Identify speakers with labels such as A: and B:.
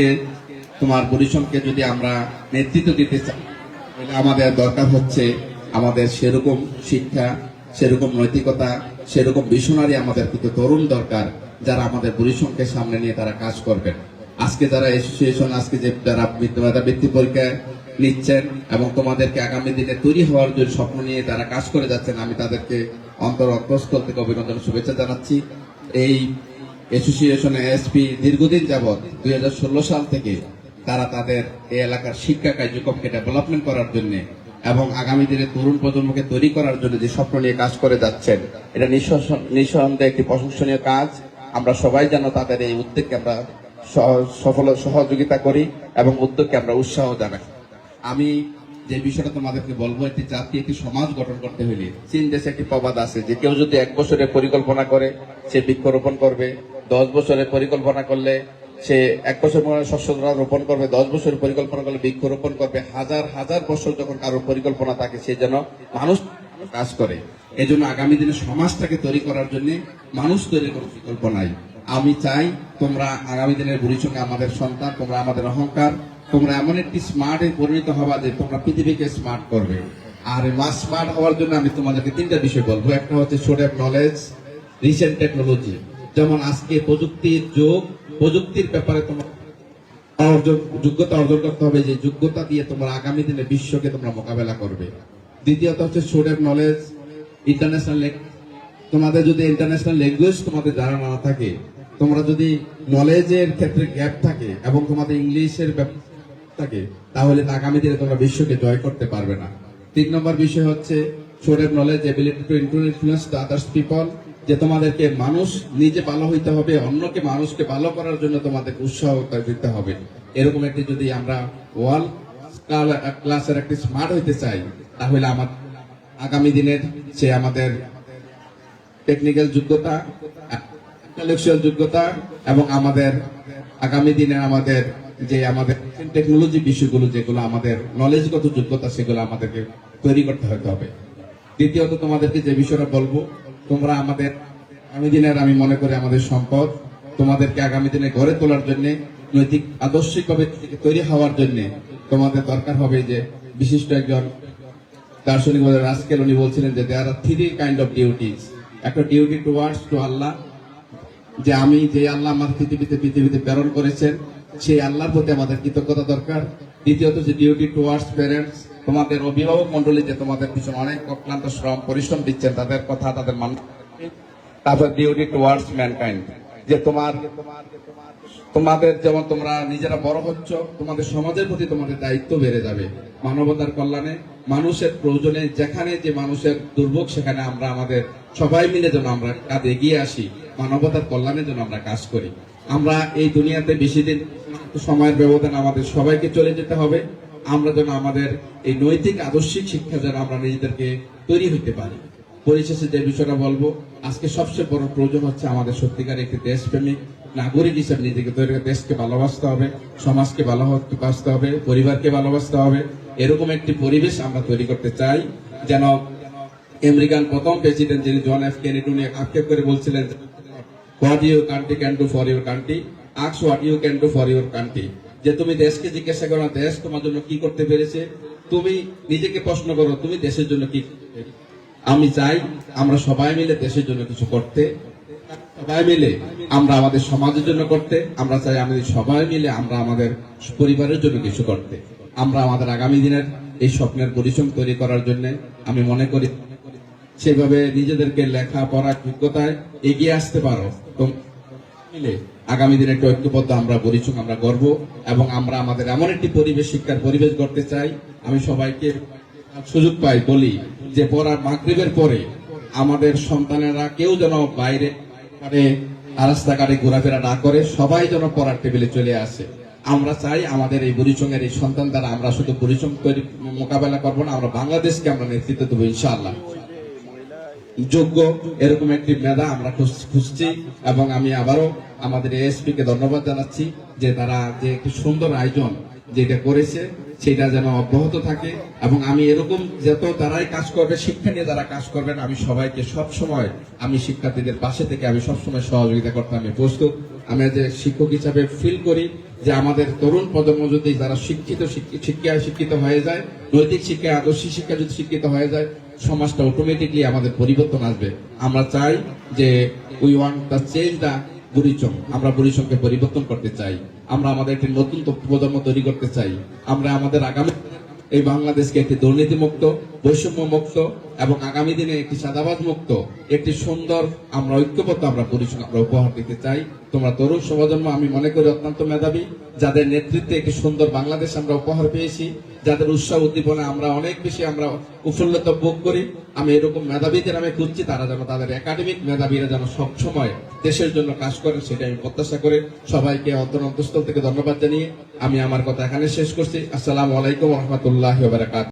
A: আজকে তোমার পরিশ্রমকে যদি আমরা নেতৃত্ব দিতে চাই, তাহলে আমাদের দরকার হচ্ছে আমাদের সেরকম শিক্ষা, সেরকম নৈতিকতা, সেরকম মিশনারি আমাদের কিন্তু তরুণ দরকার যারা আমাদের পরিশ্রমকে সামনে নিয়ে তারা কাজ করবেন। আজকে যারা অ্যাসোসিয়েশন আজকে যে যারা মেধা বৃত্তি পরীক্ষা নিচ্ছেন এবং তোমাদেরকে আগামী দিনে তৈরি হওয়ার জন্য স্বপ্ন নিয়ে তারা কাজ করে যাচ্ছেন, আমি তাদেরকে অন্তর অন্তঃস্থল থেকে অভিনন্দন শুভেচ্ছা জানাচ্ছি। এই অ্যাসোসিয়েশন এসপি দীর্ঘদিন যাবৎ দুই সাল থেকে তারা তাদের এই এলাকার শিক্ষা কার্যক্রমকে ডেভেলপমেন্ট করার জন্য এবং আগামী দিনে তরুণ প্রজন্মকে তৈরি করার জন্য যে স্বপ্ন নিয়ে কাজ করে যাচ্ছেন, এটা নিঃসন্দেহে একটি প্রশংসনীয় কাজ। আমরা সবাই যেন তাদের এই উদ্যোগকে আমরা সফল, সহযোগিতা করি এবং উদ্যোগকে আমরা উৎসাহ জানাই। আমি যে বিষয়টা তোমাদেরকে বলব, একটি জাতি, একটি সমাজ গঠন করতে হলে চীন দেশে একটি প্রবাদ আছে যে কেউ যদি এক বছরে পরিকল্পনা করে, সে বৃক্ষরোপণ করবে। দশ বছরের পরিকল্পনা করলে সে এক বছর পরে শস্য রোপণ করবে। দশ বছরের পরিকল্পনা করলে বৃক্ষরোপণ করবে। হাজার হাজার বছর যখন কারোর পরিকল্পনা থাকে, সে যেন মানুষ কাজ করে। এই জন্য আগামী দিনে সমাজটাকে তৈরি করার জন্য মানুষ তৈরি করার বিকল্প নাই। আমি চাই তোমরা আগামী দিনের বুড়ির আমাদের সন্তান, তোমরা আমাদের অহংকার, তোমরা এমন একটি স্মার্টে পরিণত হবা যে তোমরা পৃথিবীকে স্মার্ট করবে। আর স্মার্ট হওয়ার জন্য আমি তোমাদেরকে তিনটা বিষয় বলব। একটা হচ্ছে সোড নলেজ রিসেন্ট টেকনোলজি যেমন আজকে প্রযুক্তির যুগ, প্রযুক্তির ব্যাপারে তোমার অর্জন, যোগ্যতা অর্জন করতে হবে, যে যোগ্যতা দিয়ে তোমরা আগামী দিনে বিশ্বকে তোমরা মোকাবেলা করবে। দ্বিতীয়ত হচ্ছে স্টুডেন্ট নলেজ ইন্টারন্যাশনাল তোমাদের যদি ইন্টারন্যাশনাল ল্যাঙ্গুয়েজ তোমাদের জানা না থাকে তোমরা যদি নলেজের ক্ষেত্রে গ্যাপ থাকে এবং তোমাদের ইংলিশের থাকে, তাহলে আগামী দিনে তোমরা বিশ্বকে জয় করতে পারবে না। তিন নম্বর বিষয় হচ্ছে student knowledge ability to influence the others people যে তোমাদেরকে মানুষ নিজে ভালো হইতে হবে, অন্যকে মানুষকে ভালো করার জন্য তোমাদেরকে উৎসাহ দিতে হবে। এরকম একটি যদি আমরা ওয়ার্ল্ড ক্লাসের একটি স্মার্ট হইতে চাই, তাহলে আমার আগামী দিনের সে আমাদের টেকনিক্যাল যোগ্যতা ইন্টেলেকচুয়াল যোগ্যতা এবং আমাদের আগামী দিনে আমাদের যে আমাদের টেকনোলজি বিষয়গুলো যেগুলো আমাদের নলেজগত যোগ্যতা সেগুলো আমাদেরকে তৈরি করতে হতে হবে। দ্বিতীয়ত তোমাদেরকে যে বিষয়টা বলব, তোমরা আমাদের আগামী দিনের আমি মনে করি আমাদের সম্পদ, তোমাদেরকে আগামী দিনে গড়ে তোলার জন্য, নৈতিক আদর্শিকভাবে তৈরি হওয়ার জন্য তোমাদের দরকার হবে যে বিশিষ্ট একজন দার্শনিক রাজকেল উনি বলছিলেন যে there are three kind of duties একটা ডিউটি টুয়ার্ডস টু আল্লাহ যে আমি যে আল্লাহ আমার পৃথিবীতে পৃথিবীতে প্রেরণ করেছেন, সেই আল্লাহর প্রতি আমাদের কৃতজ্ঞতা দরকার। দ্বিতীয়ত যে ডিউটি টুয়ার্ডস প্যারেন্টস তোমাদের অভিভাবক মন্ডলী যে তোমাদের পিছনে অনেক অক্লান্ত শ্রম, পরিশ্রম দিচ্ছেন, তাদের কথা তাদের মানুষ তারপর ডিউটি টুয়ার্ডস ম্যানকাইন্ড যে তোমার, তোমাদের যেমন তোমরা নিজেরা বড় হচ্ছ, তোমাদের সমাজের প্রতি তোমাদের দায়িত্ব বেড়ে যাবে। মানবতার কল্যাণে, মানুষের প্রয়োজনে যেখানে যে মানুষের দুর্ভোগ, সেখানে আমরা আমাদের সবাই মিলে যেন আমরা কাজ এগিয়ে আসি, মানবতার কল্যাণের জন্য আমরা কাজ করি। আমরা এই দুনিয়াতে বেশি দিন সময়ের ব্যবধান আমাদের সবাইকে চলে যেতে হবে। আমরা যেন আমাদের এই নৈতিক, আদর্শিক শিক্ষা যেন আমরা নিজেদেরকে তৈরি হইতে পারি। পরিশেষে যে বিষয়টা বলব। আজকে সবচেয়ে বড় প্রয়োজন হচ্ছে আমাদের সত্যিকার একটি দেশপ্রেমিক, নাগরিক হিসেবে নিজেকে তৈরি দেশকে ভালোবাসতে হবে, সমাজকে ভালোবাসতে হবে, পরিবারকে ভালোবাসতে হবে। এরকম একটি পরিবেশ আমরা তৈরি করতে চাই। যেন আমেরিকান প্রথম প্রেসিডেন্ট যিনি জন এফ কেনেডি, উনি আক্ষেপ করে বলছিলেন what you country can do for your country আক্স what you can do for your country যে তুমি দেশকে জিজ্ঞাসা করো, দেশ তোমার জন্য কি করতে পেরেছে? তুমি নিজেকে প্রশ্ন করো, তুমি দেশের জন্য কি? আমি চাই আমরা সবাই মিলে দেশের জন্য কিছু করতে, সবাই মিলে আমরা আমাদের সমাজের জন্য করতে, আমরা চাই আমাদের সবাই মিলে আমরা আমাদের পরিবারের জন্য কিছু করতে। আমরা আমাদের আগামী দিনের এই স্বপ্নের পরিশ্রম তৈরি করার জন্য আমি মনে করি সেভাবে নিজেদেরকে লেখা পড়া যোগ্যতায় এগিয়ে আসতে পারো মিলে আগামী দিনে একটু ঐক্যবদ্ধ আমরা পরিচয় আমরা গর্ব এবং আমরা আমাদের এমন একটি পরিবেশ শিক্ষার পরিবেশ করতে চাই। আমি সবাইকে সুযোগ পাই বলি যে পড়ার মাগরিবের পরে আমাদের সন্তানেরা কেউ যেন বাইরে মানে রাস্তাঘাটে ঘোরাফেরা না করে, সবাই যেন পড়ার টেবিলে চলে আসে। আমরা চাই আমাদের এই বুড়িচঙ্গের এই সন্তান দ্বারা আমরা শুধু বুড়িচং তৈরি মোকাবেলা করব না, আমরা বাংলাদেশকে আমরা নেতৃত্ব দেবো ইনশাআল্লাহ। যোগ্য এরকম একটি মেধা আমরা খুঁজ- খুঁজছি এবং আমি আবারও আমাদের এএসপি কে ধন্যবাদ জানাচ্ছি যে তারা যে একটি সুন্দর আয়োজন যেটা করেছে সেটা যেন অব্যাহত থাকে এবং আমি এরকম যত তারাই কাজ করবে, শিক্ষা নিয়ে যারা কাজ করবেন, আমি সবাইকে সব সময় আমি শিক্ষার্থীদের পাশে থেকে আমি সব সময় সহযোগিতা করতে আমি প্রস্তুত। আমি যে শিক্ষক হিসাবে ফিল করি যে আমাদের তরুণ প্রজন্ম যদি যারা শিক্ষিত, শিক্ষি- শিক্ষায় শিক্ষিত হয়ে যায়, নৈতিক শিক্ষায়, আদর্শ শিক্ষা যদি শিক্ষিত হয়ে যায়, সমাজটা অটোমেটিকলি আমাদের পরিবর্তন আসবে। আমরা চাই যে we want the change the Burichang, আমরা বুড়িচংকে পরিবর্তন করতে চাই। আমরা আমাদের একটি নতুন প্রজন্ম তৈরি করতে চাই। আমরা আমাদের আগামী এই বাংলাদেশকে একটি দুর্নীতি মুক্ত বৈষম্য মুক্ত এবং আগামী দিনে একটি সাদাবাজ মুক্ত একটি সুন্দর, আমরা ঐক্যবদ্ধ আমরা পরিষদ আমরা উপহার দিতে চাই। তোমরা তরুণ সমাজন্ম আমি মনে করি অত্যন্ত মেধাবী, যাদের নেতৃত্বে একটি সুন্দর বাংলাদেশ আমরা উপহার পেয়েছি, যাদের উৎসাহ উদ্দীপনা আমরা অনেক বেশি আমরা উৎফুল্লিত ভোগ করি। আমি এরকম মেধাবীদের আমি খুঁজছি, তারা যেন তাদের একাডেমিক মেধাবীরা যেন সবসময় দেশের জন্য কাজ করেন সেটা আমি প্রত্যাশা করে। সবাইকে অন্তর অন্তঃস্থল থেকে ধন্যবাদ জানিয়ে আমি আমার কথা এখানে শেষ করছি। আসসালামু আলাইকুম রহমতুল্লাহ বারাকাত